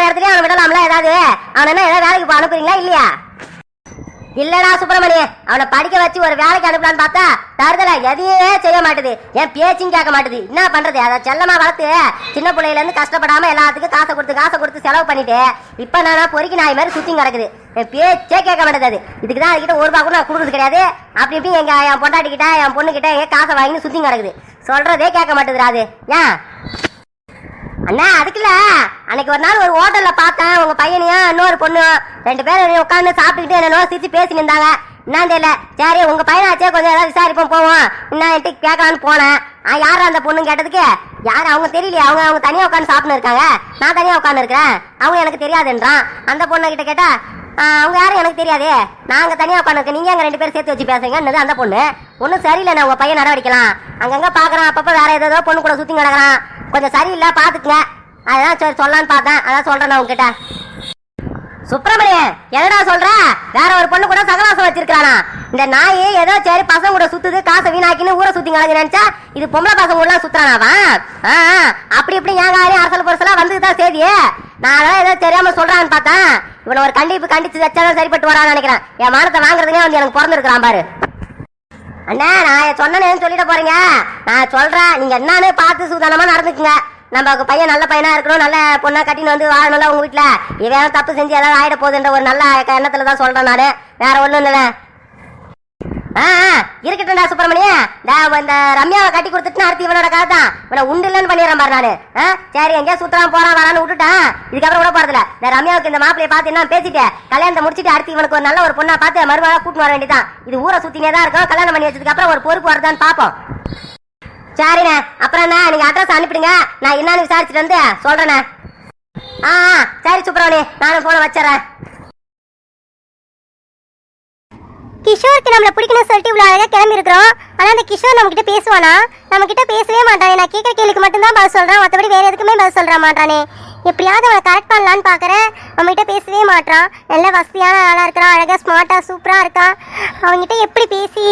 பண்ற இடத்துலயே அவனை விடலாம்ல ஏதாவது? அவனை என்ன ஏதாவது வேலைக்கு அனுப்புறீங்களா இல்லையா? இல்லடா சுப்பிரமணிய அவனை படிக்க வச்சு ஒரு வேலைக்கு அனுப்பலான்னு பார்த்தா தருதல எதையே செய்ய மாட்டேது. என் பேச்சும் கேட்க மாட்டேது. என்ன பண்றது? அதை செல்லமா வளர்த்து சின்ன பிள்ளையில இருந்து கஷ்டப்படாம எல்லாத்துக்கும் காசை கொடுத்து காசை கொடுத்து செலவு பண்ணிட்டு இப்ப நானா பொறுக்கி நாய் மாதிரி சுத்தி கிடக்குது. என் பேச்சே கேட்க மாட்டேது அது இதுக்கு தான் அதுக்கிட்ட ஒரு ரூபா கூட நான் கொடுக்குறது கிடையாது. அப்படி இப்படி எங்க என் பொண்டாட்டி கிட்ட என் பொண்ணு கிட்ட எங்க காசை வாங்கி சுத்தி கிடக்குது. சொல்றதே கேட்க மாட்டேதுடா அது. ஏன்? அண்ணா அதுக்குல அன்னைக்கு ஒரு நாள் ஒரு ஹோட்டல்ல பார்த்தேன். உங்க பையனையும் இன்னொரு பொண்ணு ரெண்டு பேரும் உட்காந்து சாப்பிட்டுக்கிட்டு என்ன சிரிச்சு பேசிட்டு இருந்தாங்க. என்னன்னு தெரியல. சரி உங்க பையனாச்சே கொஞ்சம் ஏதாவது விசாரிப்போம் போவோம். என்னன்ட்டு கேட்கலான்னு போனேன். ஆ யார் அந்த பொண்ணு கேட்டதுக்கு? யார் அவங்க தெரியலையே? அவங்க அவங்க தனியா உட்காந்து சாப்பிட்டு இருக்காங்க. நான் தனியா உட்காந்து இருக்கிறேன். அவங்க எனக்கு தெரியாதுன்றான். அந்த பொண்ணு கிட்ட கேட்டா அவங்க யாரும் எனக்கு தெரியாதே. நாங்க தனியா உட்காந்து நீங்க அங்க ரெண்டு பேரும் சேர்த்து வச்சு பேசுங்க என்னது அந்த பொண்ணு. ஒன்றும் சரியில்லை உங்கள் பையன் நடவடிக்கலாம் அங்கங்கே பார்க்குறான் அப்பப்போ வேறு ஏதோ பொண்ணு கூட சுற்றி கிடக்குறான் கொஞ்சம் சரியில்லை பார்த்துக்குங்க அதான் சரி சொல்லலான்னு பார்த்தேன். அதான் சொல்கிறேண்ணா நான் உங்ககிட்ட சுப்பிரமணியன் என்னடா சொல்ற? வேற ஒரு பொண்ணு கூட சகவாசம் வச்சிருக்கானா இந்த நாய் ஏதோ சரி பசங்க கூட சுத்துது காசை வீணாக்கின்னு ஊரை சுத்தி கலந்து நினைச்சா இது பொம்பளை பசங்க கூட சுத்துறானாவா? ஆ, ஆ, அப்படி இப்படி ஏன் காரியம் அரசல் பொருசலா வந்துதான் சேதி நான் அதான் ஏதோ தெரியாம சொல்றான்னு பார்த்தேன். இவனை ஒரு கண்டிப்பு கண்டிச்சு வச்சாதான் சரிப்பட்டு வரான்னு நினைக்கிறேன். என் மானத்தை வாங்குறதுனே வந்து எனக்கு பிறந்திருக்கிறான் பாரு. அண்ணா நான் சொன்னேன்னு சொல்லிட போறீங்க. நான் சொல்றேன். நீங்க என்னன்னு பார்த்து சுதானமா நடந்துக்குங்க. நம்ம பையன் நல்ல பையனா இருக்கணும் நல்ல பொண்ணா கட்டின்னு வந்து வாழணும்ல உங்க வீட்டுல இவன் தப்பு செஞ்சு ஏதாவது ஆயிட போகுதுன்ற ஒரு நல்ல எண்ணத்துல தான் சொல்றேன் நானு. வேற ஒண்ணும் இல்லை இருக்கட்டும்டா சுப்பிரமணிய. இந்த ரம்யாவை கட்டி கொடுத்துட்டு அடுத்து இவனோட கதை தான் இவனை உண்டு இல்லைன்னு பண்ணிடுறேன் பாரு நானு. ஆ, சரி எங்கேயா சுத்தலாம் போறான் வரான்னு விட்டுட்டான் இதுக்கப்புறம் விட போறதுல இந்த ரம்யாவுக்கு இந்த மாப்பிளைய பார்த்து என்ன பேசிட்டேன் கல்யாணத்தை முடிச்சுட்டு அடுத்து இவனுக்கு ஒரு நல்ல ஒரு பொண்ணா பார்த்து மறுபடியும் கூட்டிட்டு வர வேண்டியதான் இது ஊரை சுத்தினே தான் இருக்கும் கல்யாணம் பண்ணி வச்சதுக்கு அப்புறம் ஒரு பொறுப்பு வருதான்னு பாப்போம் சரிண்ணே அப்புறம் என்ன நீங்க அட்ரஸ் அனுப்பிடுங்க. நான் என்னன்னு விசாரிச்சுட்டு வந்து சொல்றேண்ணே. ஆ ஆ, சரி சுப்பிரமணி நானும் போன வச்சிடறேன். கிஷோருக்கு நம்மள பிடிக்கணும்னு சொல்லிட்டு இவ்வளோ அழகாக கிளம்பி இருக்கிறோம் ஆனால் அந்த கிஷோர் நம்ம கிட்ட பேசுவானா? நம்ம கிட்ட பேசவே மாட்டானே. நான் கேட்குற கேள்விக்கு மட்டும்தான் பதில் சொல்கிறான் மற்றபடி வேறு எதுக்குமே பதில் சொல்கிற மாட்டானே. எப்படியாவது அவனை கரெக்ட் பண்ணலான்னு பார்க்குறேன் நம்மகிட்ட பேசவே மாட்டான். நல்ல வசதியான ஆளாக இருக்கிறான். அழகாக ஸ்மார்ட்டாக சூப்பராக இருக்கான். அவன்கிட்ட எப்படி பேசி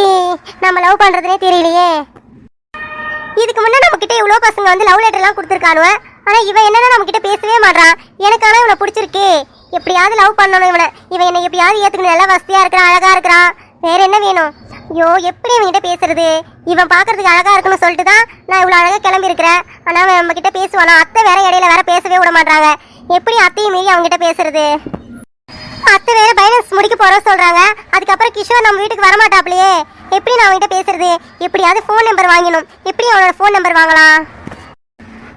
நம்ம லவ் பண்ணுறதுனே தெரியலையே. இதுக்கு முன்னே நம்ம கிட்ட இவ்வளோ பசங்க வந்து லவ் லெட்டர்லாம் கொடுத்துருக்கானுவ. ஆனால் இவன் என்னன்னா நம்ம கிட்ட பேசவே மாட்றான். எனக்கு ஆனால் இவனை பிடிச்சிருக்கு. எப்படியாவது லவ் பண்ணணும் இவனை. இவன் என்னை எப்படியாவது ஏற்றுக்கணும் நல்லா வசதியாக இருக்கிறான் அழகாக இருக்கிறான். வேற என்ன வேணும்? ஐயோ எப்படி இவன்கிட்ட பேசுறது? இவன் பார்க்கறதுக்கு அழகா இருக்குன்னு சொல்லிட்டு தான் நான் இவ்வளோ அழகா கிளம்பி இருக்கிறேன் ஆனா அவன் நம்ம கிட்ட பேசுவானா? அத்தை வேற இடையில வேற பேசவே விட மாட்டாங்க எப்படி அத்தையும் மீறி அவங்ககிட்ட பேசுறது? அத்தை வேற பைனான்ஸ் முடிக்க போறோம் சொல்றாங்க. அதுக்கப்புறம் கிஷோர் நம்ம வீட்டுக்கு வரமாட்டாப்லையே. எப்படி நான் அவன்கிட்ட பேசுறது? எப்படியாவது ஃபோன் நம்பர் வாங்கணும். எப்படி அவனோட ஃபோன் நம்பர் வாங்கலாம்?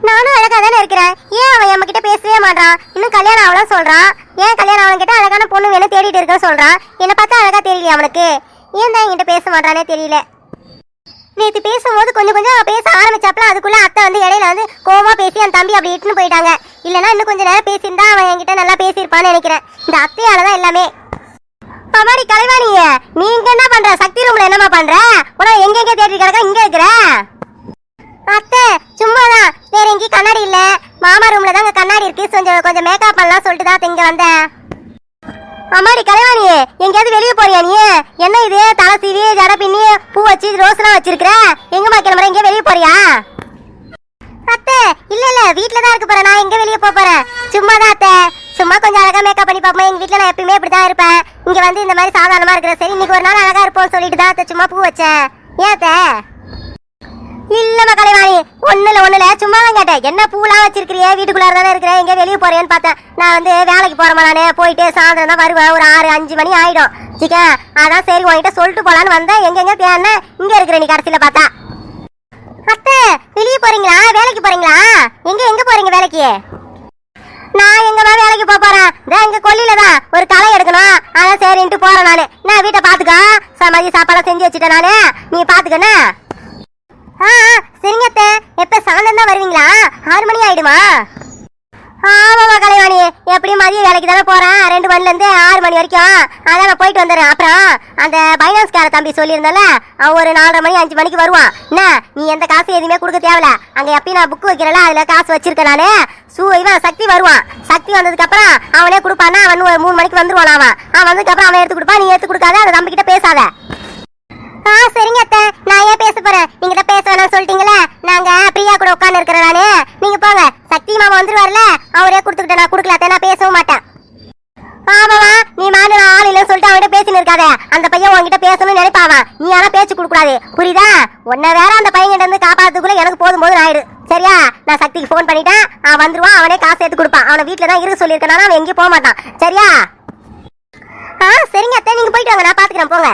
நானும் அழகா தானே இருக்கிறேன். ஏன் அவன் நம்ம கிட்ட பேசவே மாட்டான் இன்னும் கல்யாணம் ஆகலாம் சொல்றான். ஏன் கல்யாணம் அவன்கிட்ட பொண்ணு வேணும் தேடிட்டு இருக்க சொல்றான் என்னை பார்த்தா அழகா தெரியல அவனுக்கு ஏன் தான் என்கிட்ட பேச மாட்டானே தெரியல. நேற்று பேசும்போது கொஞ்சம் கொஞ்சம் பேச ஆரம்பிச்சாப்ல அதுக்குள்ள அத்தை வந்து இடையில வந்து கோவமா பேசி என் தம்பி அப்படி இட்டுன்னு போயிட்டாங்க. இல்லைன்னா இன்னும் கொஞ்சம் நேரம் பேசியிருந்தா அவன் என்கிட்ட நல்லா பேசியிருப்பான்னு நினைக்கிறேன். இந்த அத்தையால தான் எல்லாமே கலைவாணிய நீ இங்க என்ன பண்ற? சக்தி ரூம்ல என்னமா பண்ற? உனக்கு எங்க எங்க தேடி கிடக்க இங்க இருக்கிற? அத்தை சும்மாதான். வேற எங்கேயும் கண்ணாடி இல்ல. மாமா ரூம்ல தான் கண்ணாடி இருக்கு. கொஞ்சம் கொஞ்சம் மேக்கப் பண்ணலாம் சொல்லிட்டு தான் இங்க வந்தேன். அம்மாடி கலைவாணியே எங்கேயாவது வெளியே போறியா நீ? என்ன இது தலை சீவி ஜட பின்னி பூ வச்சு ரோஸ்லாம் வச்சிருக்கிற? எங்கம்மா கிளம்புற எங்கேயும் வெளியே போறியா? அத்தை இல்ல இல்ல வீட்ல தான் இருக்க போறேன். நான் எங்க வெளியே போக போறேன். சும்மா தான் அத்தை. சும்மா கொஞ்சம் அழகா மேக்கப் பண்ணி பாப்போம் எங்க வீட்ல நான் எப்பயுமே இப்படி தான் இருப்பேன். இங்க வந்து இந்த மாதிரி சாதாரணமா இருக்கிற சரி இன்னைக்கு ஒரு நாள் அழகா இருப்போம் சொல்லிட்டு தான் அத்தை சும்மா பூ வச்சேன். ஏன் அத்தை? ஒண்ணுல ஒண்ணுல சும்மா தான் கேட்டேன். என்ன பூலாம் வச்சிருக்கிறியே வீட்டுக்குள்ளார தானே இருக்கிறேன். எங்க வெளியே போறேன்னு பார்த்தேன். நான் வந்து வேலைக்கு போறமா நானே. போயிட்டு சாயந்தரம் தான் வருவேன். ஒரு ஆறு அஞ்சு மணி ஆயிடும். சிக்கா அதான் சரி உங்ககிட்ட சொல்லிட்டு போலான்னு வந்தேன். எங்க எங்க தேடின இங்க இருக்கிற நீ கடைசியில பார்த்தா. அத்தை வெளியே போறீங்களா? வேலைக்கு போறீங்களா? எங்க எங்க போறீங்க வேலைக்கு? நான் எங்கம்மா வேலைக்கு போக போறேன். இதான் எங்க கொல்லில தான். ஒரு களை எடுக்கணும். அதான் சரின்ட்டு போறேன் நானு. நான் வீட்டை பாத்துக்கோ. ச- மதிய சாப்பாடு செஞ்சு வச்சுட்டேன் நானு. நீ பாத்துக்கண்ணா ஆ ஆ, சரிங்க அத்தை. எப்ப சாயந்தரம் தான் வருவீங்களா? ஆறு மணி ஆயிடுமா? ஆமாம்மா கலைவாணி. எப்படியும் மதிய வேலைக்கு தானே போறேன். ரெண்டு மணிலேருந்து ஆறு மணி வரைக்கும். அதான் நான் போயிட்டு வந்துடுறேன். அப்புறம் அந்த பைனான்ஸ்கார தம்பி சொல்லியிருந்தல அவன் ஒரு நாலரை மணி அஞ்சு மணிக்கு வருவான். என்ன? நீ எந்த காசு எதுவுமே கொடுக்க தேவையில்ல. அங்கே எப்பயும் நான் புக் வைக்கிறேன்ல அதில் காசு வச்சிருக்கேன் நான். சூ இவன் சக்தி வருவான். சக்தி வந்ததுக்கப்புறம் அவனே கொடுப்பானா அவன் ஒரு மூணு மணிக்கு வந்துருவான் அவன். அவன் வந்ததுக்கப்புறம் அவன் எடுத்து கொடுப்பான். நீ எடுத்து கொடுக்காத இருக்கிற நானு. நீங்க போங்க. சக்தி மாமா வந்துருவார்ல? அவரே கொடுத்துக்கிட்ட நான் நான் பேசவும் மாட்டேன். பாபாவா நீ மாடு ஆள் இல்லைன்னு சொல்லிட்டு அவன்கிட்ட பேசினு இருக்காத. அந்த பையன் உன்கிட்ட பேசணும்னு நினைப்பாவா? நீ ஆனா பேச்சு கொடுக்கூடாது புரியுதா? உன்ன வேற அந்த பையன்கிட்ட இருந்து காப்பாத்துக்குள்ள எனக்கு போதும் போது ஆயிடு. சரியா? நான் சக்திக்கு போன் பண்ணிட்டேன். அவன் வந்துருவான். அவனே காசு எடுத்து கொடுப்பான். அவனை வீட்டுல தான் இருக்க சொல்லியிருக்கனால அவன் எங்கேயும் போக மாட்டான். சரியா? ஆ சரிங்க அத்தை. நீங்கள் போயிட்டு வாங்க. நான் பார்த்துக்கிறேன் போங்க.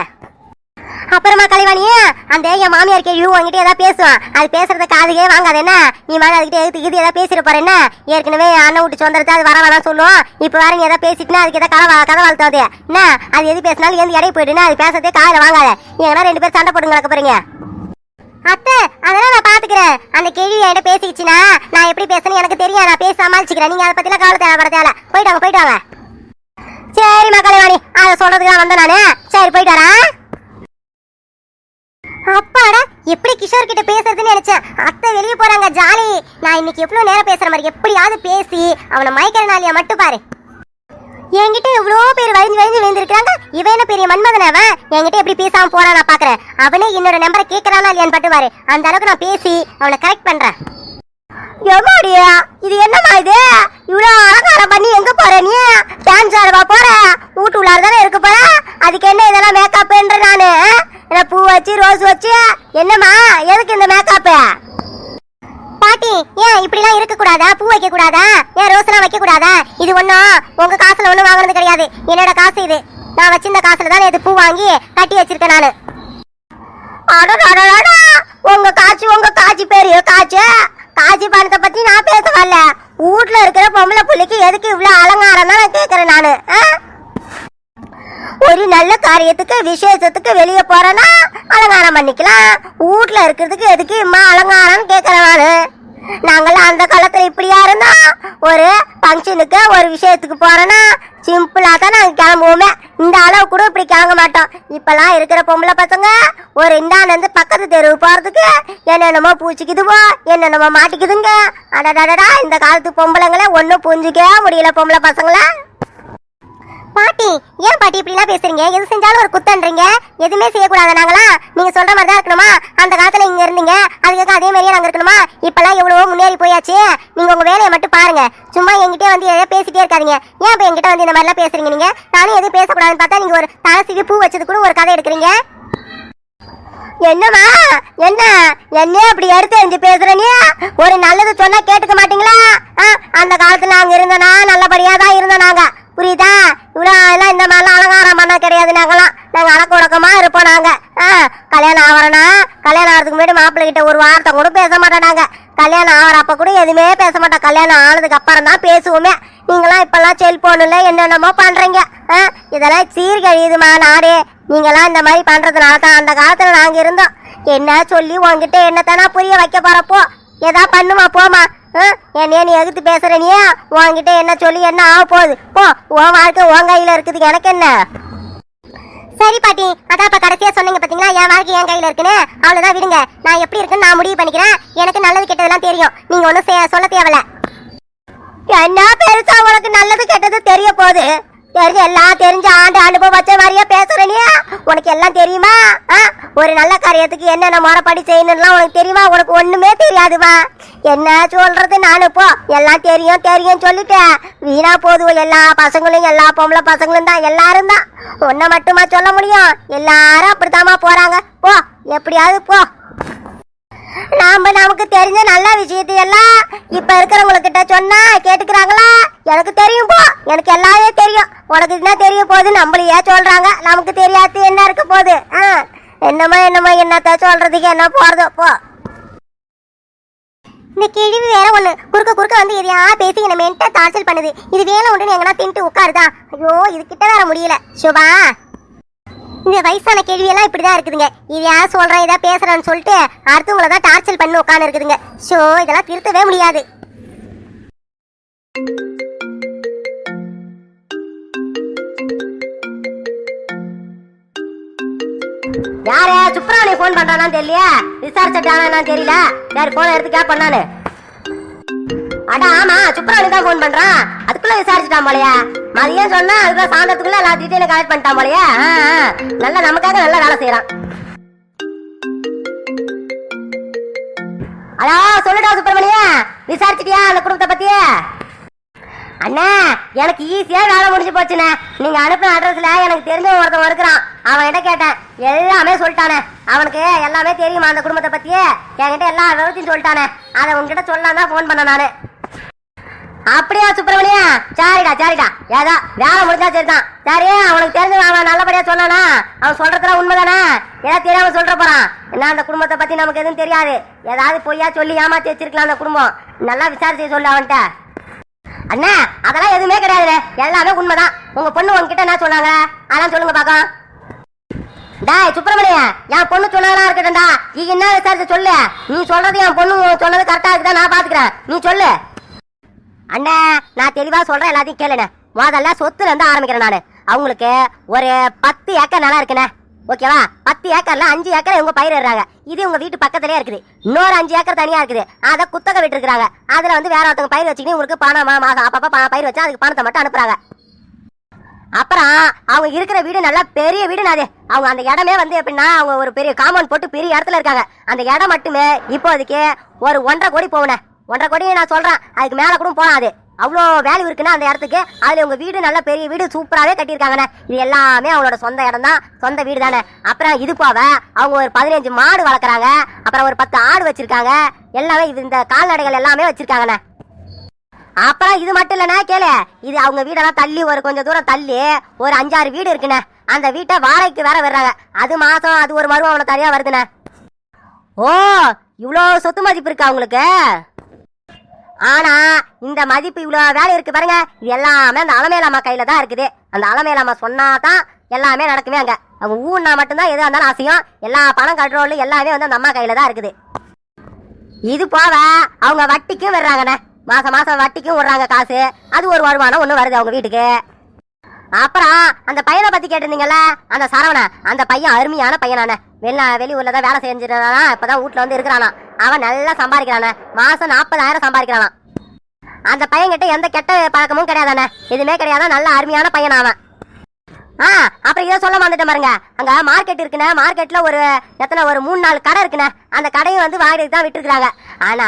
அப்புறமா கலைவாணியே அந்த என் மாமியார் கேள்வி உங்ககிட்ட ஏதாவது பேசுவான் அது பேசுறத காதுகே வாங்காது என்ன? நீ மாதிரி அதுக்கிட்ட எதுக்கு இது ஏதாவது பேசிட்டு போற என்ன? ஏற்கனவே அண்ணன் விட்டு சொந்தரத்தை அது வர வேணாம் சொல்லுவோம் இப்போ வேற நீ ஏதாவது பேசிட்டுனா அதுக்கு ஏதாவது கதை கதை வளர்த்தாது என்ன? அது எது பேசினாலும் எந்த இடையே போயிடுனா அது பேசுறதே காதில் வாங்காத. ஏன்னா ரெண்டு பேரும் சண்டை போட்டு பாருங்க போறீங்க. அத்தை அதெல்லாம் நான் பாத்துக்கிறேன். அந்த கேள்வி என்கிட்ட பேசிக்கிச்சுனா நான் எப்படி பேசணும்? எனக்கு தெரியும் நான் பேச சமாளிச்சுக்கிறேன். நீங்க அதை பத்திலாம் கவலை தேவைப்பட தேவை போயிட்டு வாங்க போயிட்டு வாங்க. சரி மக்களே வாணி. அதை சொல்றதுக்கு தான் வந்தேன் நானு. சரி போயிட்டு வரேன் அப்பாடா எப்படி கிஷோர் கிட்ட பேசுறதுன்னு நினைச்சேன் அத்தை வெளியே போறாங்க ஜாலி. நான் இன்னைக்கு எவ்வளவு நேரம் பேசுற மாதிரி எப்படியாவது பேசி அவனை மயக்கிறனாலியா மட்டும் பாரு. என்கிட்ட எவ்வளோ பேர் வழிஞ்சு வழிஞ்சு விழுந்திருக்காங்க இவன் என்ன பெரிய மன்மதன் அவன் என்கிட்ட எப்படி பேசாம போறான் நான் பாக்குறேன். அவனே என்னோட நம்பரை கேட்கறானா இல்லையான்னு பட்டு பாரு. அந்த அளவுக்கு நான் பேசி அவனை கரெக்ட் பண்றேன். எம்மாடியா இது என்னம்மா இது? இவ்வளோ அலங்காரம் பண்ணி எங்க போற நீ? டான்ஸ் ஆடவா போற? வீட்டு உள்ளார தானே இருக்க போற? அதுக்கு என்ன இதெல்லாம் மேக்கப்ன்ற நானு ஆ? என்ன பூ வச்சு ரோஸ் வச்சு என்னம்மா எதுக்கு இந்த மேக்கப் பாட்டி ஏன் இப்படிலாம் இருக்க கூடாதா பூ வைக்க கூடாதா ஏன் ரோஸ்லாம் வைக்க கூடாதா இது ஒண்ணும் உங்க காசுல ஒண்ணும் வாங்குறது கிடையாது. என்னோட காசு இது. நான் வச்சிருந்த காசுல தான் இது பூ வாங்கி கட்டி வச்சிருக்கேன் நானு. உங்க காட்சி உங்க காட்சி பெரிய காட்சி. காட்சி பணத்தை பத்தி நான் பேச வரல. வீட்டுல இருக்கிற பொம்பளை பிள்ளைக்கு எதுக்கு இவ்வளவு அலங்காரம் தான் நான் கேக்குறேன் நானு ஒரு நல்ல காரியத்துக்கு விசேஷத்துக்கு வெளியே போறேன்னா அலங்காரம் பண்ணிக்கலாம். வீட்ல இருக்கிறதுக்கு எதுக்கு இம்மா அலங்காரம்னு கேட்கறவானு நாங்களாம் அந்த காலத்துல இப்படியா இருந்தோம். ஒரு ஃபங்க்ஷனுக்கு ஒரு விஷயத்துக்கு போறோன்னா சிம்பிளா தான் நாங்க கிளம்புவோமே. இந்த அளவு கூட இப்படி கிளம்ப மாட்டோம். இப்பெல்லாம் இருக்கிற பொம்பளை பசங்க ஒரு இந்தாண்டு பக்கத்து தெருவு போறதுக்கு என்னென்னமோ பூச்சிக்குதுவோ என்னென்னமோ மாட்டிக்குதுங்க. அடடடடா இந்த காலத்து பொம்பளைங்களே ஒன்றும் புரிஞ்சுக்கவே முடியல பொம்பளை பசங்களை. பாட்டி ஏன் பாட்டி இப்படிலாம் பேசுறீங்க? எது செஞ்சாலும் ஒரு குத்தன்றீங்க? எதுவுமே செய்யக்கூடாது நாங்களா நீங்க சொல்ற மாதிரி தான் இருக்கணுமா? அந்த காலத்துல இங்க இருந்தீங்க. அதுக்காக அதே மாதிரியே நாங்க இருக்கணுமா? இப்பெல்லாம் எவ்வளவோ முன்னேறி போயாச்சு. நீங்க உங்க வேலையை மட்டும் பாருங்க. சும்மா என்கிட்ட வந்து எதாவது பேசிட்டே இருக்காதீங்க. ஏன் இப்ப என்கிட்ட வந்து இந்த மாதிரிலாம் பேசுறீங்க நீங்க? நானும் எதுவும் பேசக்கூடாதுன்னு பார்த்தா நீங்க ஒரு தலசிக்கு பூ வச்சது கூட ஒரு கதை எடுக்கிறீங்க. என்னமா என்ன? என்ன அப்படி எடுத்து எரிஞ்சு பேசுற நீ? ஒரு நல்லது சொன்னா கேட்டுக்க மாட்டீங்களா? அந்த காலத்துல நாங்க இருந்தோம்னா நல்லபடியா தான் இருந்தோம் நாங்க. புரியுதா? இவ்வளோ எல்லாம் இந்த மாதிரிலாம் அலங்காரம் பண்ண கிடையாது. நாங்களாம் நாங்க அழக்க உடக்கமா இருப்போம் நாங்க. ஆ, கல்யாணம் ஆகிறோன்னா கல்யாணம் ஆகிறதுக்கு முன்னாடி மாப்பிள்ளை கிட்ட ஒரு வார்த்தை கூட பேச மாட்டோம் நாங்க. கல்யாணம் ஆகிறப்ப கூட எதுவுமே பேச மாட்டோம். கல்யாணம் ஆனதுக்கு அப்புறம் தான் பேசுவோமே. நீங்களாம் இப்பெல்லாம் செல்போன்ல என்னென்னமோ பண்ணுறீங்க ஆ, இதெல்லாம் சீர்கழியுதுமா நாடு. நீங்களாம் இந்த மாதிரி பண்ணுறதுனால தான் அந்த காலத்தில் நாங்கள் இருந்தோம். என்ன சொல்லி உன்கிட்ட என்னத்தானா புரிய வைக்க போகிறப்போ எதா பண்ணுமா? போமா என்னைய நீ எதிர்த்து பேசுற நீ? உன்கிட்ட என்ன சொல்லி என்ன ஆக போகுது? போ உன் வாழ்க்கை உன் கையில இருக்குது. எனக்கு என்ன? சரி பாட்டி அதான் இப்போ கடைசியாக சொன்னீங்க பார்த்தீங்களா என் வாழ்க்கை என் கையில் இருக்குன்னு. அவ்வளோதான் விடுங்க. நான் எப்படி இருக்குன்னு நான் முடிவு பண்ணிக்கிறேன். எனக்கு நல்லது கெட்டதெல்லாம் தெரியும். நீங்கள் ஒன்றும் சொல்ல தேவையில்ல. என்ன பெருசா உனக்கு நல்லது கெட்டது தெரிய போகுது? தெரிஞ்ச எல்லாம் தெரிஞ்ச ஆண்டு அனுபவம் வச்ச மாதிரியே பேசுற உனக்கு எல்லாம் தெரியுமா? ஆ? ஒரு நல்ல காரியத்துக்கு என்னென்ன முறைப்படி செய்யணும்லாம் உனக்கு தெரியுமா? உனக்கு ஒண்ணுமே தெரியாதுவா என்ன சொல்றது நானும் போ. எல்லாம் தெரியும் தெரியும் சொல்லிட்டேன் வீணா போதும் எல்லா பசங்களும் எல்லா பொம்பளை பசங்களும் தான். எல்லாரும் தான். உன்னை மட்டுமா சொல்ல முடியும்? எல்லாரும் அப்படித்தாமா போறாங்க. போ. எப்படியாவது போ. நாம நமக்கு தெரிஞ்ச நல்ல விஷயத்தை எல்லாம் இப்ப இருக்கிறவங்க கிட்ட சொன்னா கேட்டுக்கிறாங்களா? எனக்கு தெரியும் போ. எனக்கு எல்லாமே தெரியும். உனக்கு என்ன தெரிய போகுது? நம்மளையே சொல்றாங்க? நமக்கு தெரியாது என்ன இருக்க போகுது? ஆ, என்னமோ என்னமோ என்னத்த சொல்றதுக்கு என்ன போறதோ போ. இந்த கிழிவு வேற ஒண்ணு. குறுக்க குறுக்க வந்து எதையா பேசி என்ன மென்டா டார்ச்சல் பண்ணுது. இது வேலை உண்டுன்னு எங்கன்னா தின்ட்டு உட்காருதா? ஐயோ இது கிட்ட வேற முடியல. சுபா இந்த வயசான கேள்வியெல்லாம் இப்படிதான் இருக்குதுங்க. இது யார் சொல்றேன் இதா பேசுறேன்னு சொல்லிட்டு அடுத்தவங்கள தான் டார்ச்சல் பண்ணி உட்காந்து இருக்குதுங்க. ஷோ இதெல்லாம் திருத்தவே முடியாது. யாரு? சுப்ராணி ஃபோன் பண்றானா தெரியல விசாரிச்சானா தெரியல. யாரு போன் எடுத்து கேப் பண்ணானு அட ஆமா சுப்ராணி தான் ஃபோன் பண்றான். அதுக்குள்ள விசாரிச்சுட்டான் போலயா. மதியம் சொன்னா அதுக்குள்ள சாயந்தரத்துக்குள்ள எல்லா டீட்டெயிலும் கலெக்ட் பண்ணிட்டான் போலயே. நல்லா நமக்காக நல்லா வேலை செய்யறான் ஹலோ சொல்லுடா சுப்பிரமணியா. விசாரிச்சிட்டியா அந்த குடும்பத்தை பத்தி அண்ணா எனக்கு ஈஸியா வேலை முடிஞ்சு போச்சுண்ணே. நீங்க அனுப்பின அட்ரஸ்ல எனக்கு தெரிஞ்ச ஒருத்தன் இருக்கிறான். அவன்கிட்ட கேட்டேன். எல்லாமே சொல்லிட்டானே. அவனுக்கு எல்லாமே தெரியுமா அந்த குடும்பத்தை பத்தி என்கிட்ட எல்லா விவரத்தையும் சொல்லிட்டானே. அதை உங்ககிட்ட சொல்லலாம் தான் ஃபோன் பண்ண நானு. அப்படியா சுப்பிரமணியா? சரிடா சரிடா. ஏதா வேலை முடிஞ்சா சரிதான். சரி அவனுக்கு தெரிஞ்சு அவன் நல்லபடியா சொன்னானா? அவன் சொல்றதுலாம் உண்மைதானே? ஏதாவது தெரியாம சொல்ற போறான். என்ன அந்த குடும்பத்தை பத்தி நமக்கு எதுவும் தெரியாது. ஏதாவது பொய்யா சொல்லி ஏமாத்தி வச்சிருக்கலாம் அந்த குடும்பம். நல்லா விசாரிச்சு சொல்லு அவன்கிட்ட. அண்ணா அதெல்லாம் எதுவுமே கிடையாது எல்லாமே உண்மைதான். உங்க பொண்ணு உங்ககிட்ட என்ன சொன்னாங்க? அதான் சொல்லுங்க பாக்கோம் டாய் சுப்பிரமணியா என் பொண்ணு சொன்னதெல்லாம் இருக்கட்டும்டா. நீ என்ன விசாரிச்சு சொல்லு? நீ சொல்றது என் பொண்ணு சொன்னது கரெக்டா இருக்குதா நான் பாத்துக்கிறேன். நீ சொல்லு. அண்ணா நான் தெளிவா சொல்றேன் எல்லாத்தையும் கேளுண்ணே. முதல்ல சொத்துல இருந்து ஆரம்பிக்கிறேன் நானு. அவங்களுக்கு ஒரு பத்து ஏக்கர் நிலம் இருக்குண்ணே. ஓகேவா? பத்து ஏக்கர்ல அஞ்சு ஏக்கர் இவங்க பயிரிடுறாங்க இது உங்க வீட்டு பக்கத்துலயே இருக்குது. இன்னொரு அஞ்சு ஏக்கர் தனியா இருக்குது. அதை குத்தகை விட்டு இருக்காங்க அதுல வந்து வேற ஒருத்தவங்க பயிர் வச்சுக்கிட்டு உங்களுக்கு பணம் மாசம் அப்பப்ப பயிர் வச்சா அதுக்கு பணத்தை மட்டும் அனுப்புறாங்க. அப்புறம் அவங்க இருக்கிற வீடு நல்லா பெரிய வீடு அது. அவங்க அந்த இடமே வந்து எப்படின்னா அவங்க ஒரு பெரிய காம்பவுண்ட் போட்டு பெரிய இடத்துல இருக்காங்க. அந்த இடம் மட்டுமே இப்போதைக்கு ஒரு ஒன்றரை கோடி போகணேன் ஒன்றரை கோடி நான் சொல்கிறேன் அதுக்கு மேலே கூட போகாது. அவ்வளோ வேல்யூ இருக்குன்னா அந்த இடத்துக்கு. அதில் உங்கள் வீடு நல்ல பெரிய வீடு சூப்பராகவே கட்டியிருக்காங்கண்ணே. இது எல்லாமே அவங்களோட சொந்த இடம் தான். சொந்த வீடு தானே. அப்புறம் இது போக அவங்க ஒரு பதினஞ்சு மாடு வளர்க்குறாங்க. அப்புறம் ஒரு பத்து ஆடு வச்சுருக்காங்க. எல்லாமே இது இந்த கால்நடைகள் எல்லாமே வச்சுருக்காங்கண்ணே. அப்புறம் இது மட்டும் இல்லைண்ணா கேளு. இது அவங்க வீடெல்லாம் தள்ளி ஒரு கொஞ்சம் தூரம் தள்ளி ஒரு அஞ்சாறு வீடு இருக்குண்ணே. அந்த வீட்டை வாடகைக்கு வேற வர்றாங்க அது மாதம் அது ஒரு மருமம் அவ்வளோ தனியாக வருதுண்ணே. ஓ இவ்வளோ சொத்து மதிப்பு இருக்கா அவங்களுக்கு ஆனா இந்த மதிப்பு இவ்வளோ வேலை இருக்கு பாருங்க. இது எல்லாமே அந்த அலமேலாமா கையில தான் இருக்குது. அந்த அலமேலாமா சொன்னாதான் எல்லாமே நடக்குமே அங்க. அவங்க ஊன்னா மட்டும்தான் எது இருந்தாலும் ஆசையும் எல்லா பணம் கட்டுறோம் எல்லாமே வந்து அந்த அம்மா கையில தான் இருக்குது. இது போக அவங்க வட்டிக்கும் விடுறாங்கண்ணே. மாசம் மாசம் வட்டிக்கும் விடுறாங்க காசு. அது ஒரு வருமானம் ஒன்று வருது அவங்க வீட்டுக்கு. அப்புறம் அந்த பையனை பத்தி கேட்டிருந்தீங்கல்ல? அந்த சரவண அந்த பையன் அருமையான பையனான வெளி வெளியூர்ல தான் வேலை செஞ்சிருந்தானா இப்பதான் வீட்டுல வந்து இருக்கிறானா. அவன் நல்லா சம்பாதிக்கிறானே. மாசம் நாற்பதாயிரம் சம்பாதிக்கிறானா அந்த பையன்கிட்ட எந்த கெட்ட பழக்கமும் கிடையாதானே. எதுவுமே கிடையாது நல்ல அருமையான பையன் அவன். ஆ அப்புறம் இதை சொல்ல வந்துட்டேன் பாருங்க. அங்க மார்க்கெட் இருக்குண்ணே. மார்க்கெட்ல ஒரு எத்தனை ஒரு மூணு நாலு கடை இருக்குண்ணே. அந்த கடையை வந்து வாடகைக்கு தான் விட்டுருக்குறாங்க. ஆனா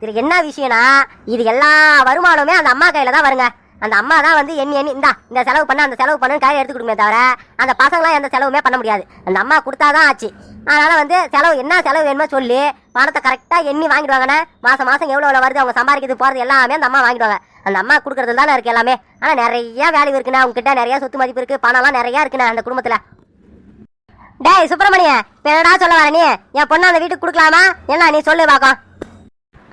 இதுல என்ன விஷயம்னா இது எல்லா வருமானமே அந்த அம்மா கையில தான் வருங்க. அந்த அம்மா தான் வந்து எண்ணி எண்ணி இந்தா இந்த செலவு பண்ண அந்த செலவு பண்ணு கையை எடுத்து கொடுமே தவிர அந்த பசங்களாம் எந்த செலவுமே பண்ண முடியாது. அந்த அம்மா கொடுத்தாதான் ஆச்சு. அதனால வந்து செலவு என்ன செலவு வேணுமோ சொல்லி பணத்தை கரெக்டாக எண்ணி வாங்கிடுவாங்கண்ணே. மாசம் மாசம் எவ்வளோ எவ்வளோ வருது அவங்க சம்பாதிக்கிறது போகிறது எல்லாமே அந்த அம்மா வாங்கிடுவாங்க. அந்த அம்மா கொடுக்கறது தானே இருக்கு எல்லாமே. ஆனால் நிறைய வேல்யூ இருக்குண்ணா. உங்ககிட்ட நிறையா நிறைய சொத்து மதிப்பு இருக்கு. பணம்லாம் நிறைய இருக்குண்ணா அந்த குடும்பத்தில். டேய் சுப்பிரமணிய என்னடா சொல்ல வர நீ? என் பொண்ணு அந்த வீட்டுக்கு கொடுக்கலாமா? என்ன நீ சொல்லு பார்க்கும்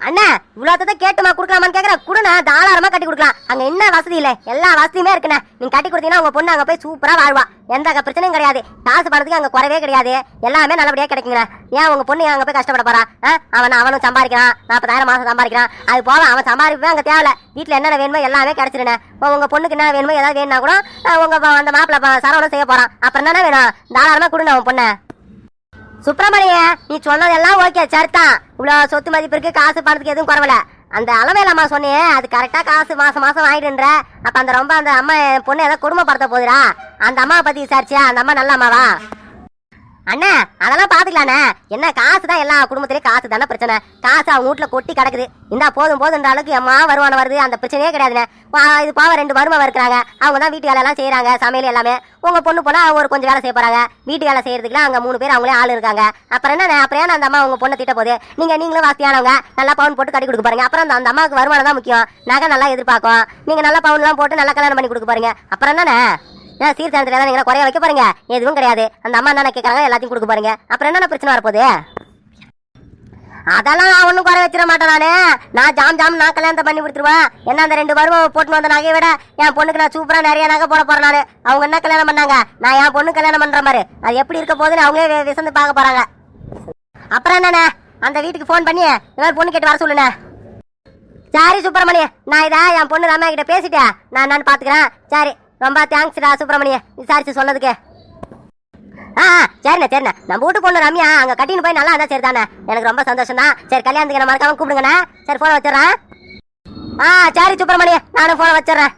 அண்ணா இவ்வளோத்தை கேட்டுமா கொடுக்கலாமான்னு கேட்குற கொடுண்ணா தாராளமா கட்டி கொடுக்கலாம். அங்க என்ன வசதி இல்லை? எல்லா வசதியுமே இருக்குண்ணே. நீங்கள் கட்டி கொடுத்தீங்கன்னா உங்க பொண்ணு அங்க போய் சூப்பரா வாழ்வா. எந்த பிரச்சனையும் கிடையாது. காசு பணத்துக்கு அங்க குறவே கிடையாது. எல்லாமே நல்லபடியா கிடைக்குங்க ஏன் உங்க பொண்ணு அங்க போய் கஷ்டப்பட போறா? ஆ? அவன் அவனும் சம்பாதிக்கிறான். நாற்பதாயிரம் மாசம் சம்பாதிக்கிறான். அது போக அவன் சம்பாதிப்பே அங்க தேவை வீட்டுல என்னென்ன வேணுமோ எல்லாமே கிடைச்சிருண்ணே. உங்கள் உங்க பொண்ணுக்கு என்ன வேணுமோ ஏதாவது வேணும்னா கூட ஆ, உங்க ப- அந்த மாப்பிள்ள சரவணம் செய்ய போறான். அப்புறம் என்ன வேணும்? தாராளமா கொடுங்க அவன் பொண்ணை. சுப்பிரமணிய நீ சொன்னதெல்லாம் ஓகே சரிதான். இவ்வளவு சொத்து மதிப்பு இருக்கு காசு பணத்துக்கு எதுவும் குறவல. அந்த அளவேலம்மா சொன்னியே அது கரெக்டா காசு மாசம் மாசம் வாங்கிடுன்ற. அப்ப அந்த ரொம்ப அந்த அம்மா என் பொண்ணு ஏதோ குடும்பப்படுத்த போதுரா அந்த அம்மாவை பத்தி விசாரிச்சியா? அந்த அம்மா நல்ல அம்மாவா? அண்ணா அதெல்லாம் பாத்துக்கலாண்ணா. என்ன காசு தான் எல்லா குடும்பத்திலயும் காசு தானே பிரச்சனை. காசு அவங்க வீட்டுல கொட்டி கிடக்குது. இந்தா போதும் போதுன்ற அளவுக்கு அம்மா வருமானம் வருது. அந்த பிரச்சனையே கிடையாதுண்ணே. இது போக ரெண்டு மருமக இருக்கிறாங்க. அவங்க தான் வீட்டு வேலை எல்லாம் செய்யறாங்க சமையல் எல்லாமே. உங்க பொண்ணு போனா அவங்க ஒரு கொஞ்சம் வேலை செய்ய போறாங்க. வீட்டு வேலை செய்யறதுக்குலாம் அங்க மூணு பேர் அவங்களே ஆள் இருக்காங்க. அப்புறம் என்ன அப்புறம் ஏன் அந்த அம்மா உங்க பொண்ணை திட்ட போகுது? நீங்க நீங்களும் வாசியானவங்க நல்லா பவுன் போட்டு கட்டி கொடுக்க பாருங்க. அப்புறம் அந்த- அம்மாவுக்கு வருமானம் தான் முக்கியம். நகை நல்லா எதிர்பார்க்கும். நீங்க நல்லா பவுன் எல்லாம் போட்டு நல்லா கல்யாணம் பண்ணி கொடுக்க பாருங்க அப்புறம் என்னண்ணே? ஏன் சீர்திருத்தத்துல ஏதாவது நீங்கள் குறைய வைக்க பாருங்க எதுவும் கிடையாது. அந்த அம்மா என்ன கேட்கறாங்க எல்லாத்தையும் கொடுக்க பாருங்க அப்புறம் என்னென்ன பிரச்சனை வரப்போகுது? அதெல்லாம் நான் ஒன்றும் குறை வச்சிட மாட்டேன் நான். நான் ஜாம் ஜாம் நான் கல்யாணத்தை பண்ணி கொடுத்துருவேன். என்ன அந்த ரெண்டு பருவம் போட்டு வந்த நகையை விட என் பொண்ணுக்கு நான் சூப்பராக நிறைய நகை போட போகிறேன் நான். அவங்க என்ன கல்யாணம் பண்ணாங்க? நான் என் பொண்ணு கல்யாணம் பண்ணுற மாதிரி. அது எப்படி இருக்க போகுதுன்னு அவங்களே விசந்து பார்க்க போகிறாங்க அப்புறம் என்னண்ணே? அந்த வீட்டுக்கு ஃபோன் பண்ணி இந்த பொண்ணு கேட்டு வர சொல்லுண்ணே. சரி சுப்பிரமணி நான் இதா என் பொண்ணு ரம்யா கிட்ட பேசிட்டேன். நான் என்னன்னு பார்த்துக்கிறேன் சரி. ரொம்ப தேங்க்ஸ்டா சுப்பிரமணிய. விசாரிச்சு சொன்னதுக்கு. ஆ சரிண்ணே சரிண்ணே. நம்ம வீட்டு பொண்ணு ரம்யா அங்கே கட்டின்னு போய் நல்லா இருந்தா சரி தானே எனக்கு ரொம்ப சந்தோஷம் தான் சரி கல்யாணத்துக்கு நான் மறக்காம கூப்பிடுங்கண்ணே. சரி ஃபோனை வச்சிடறேன். ஆ சரி சுப்பிரமணிய நானும் ஃபோனை வச்சிடுறேன்.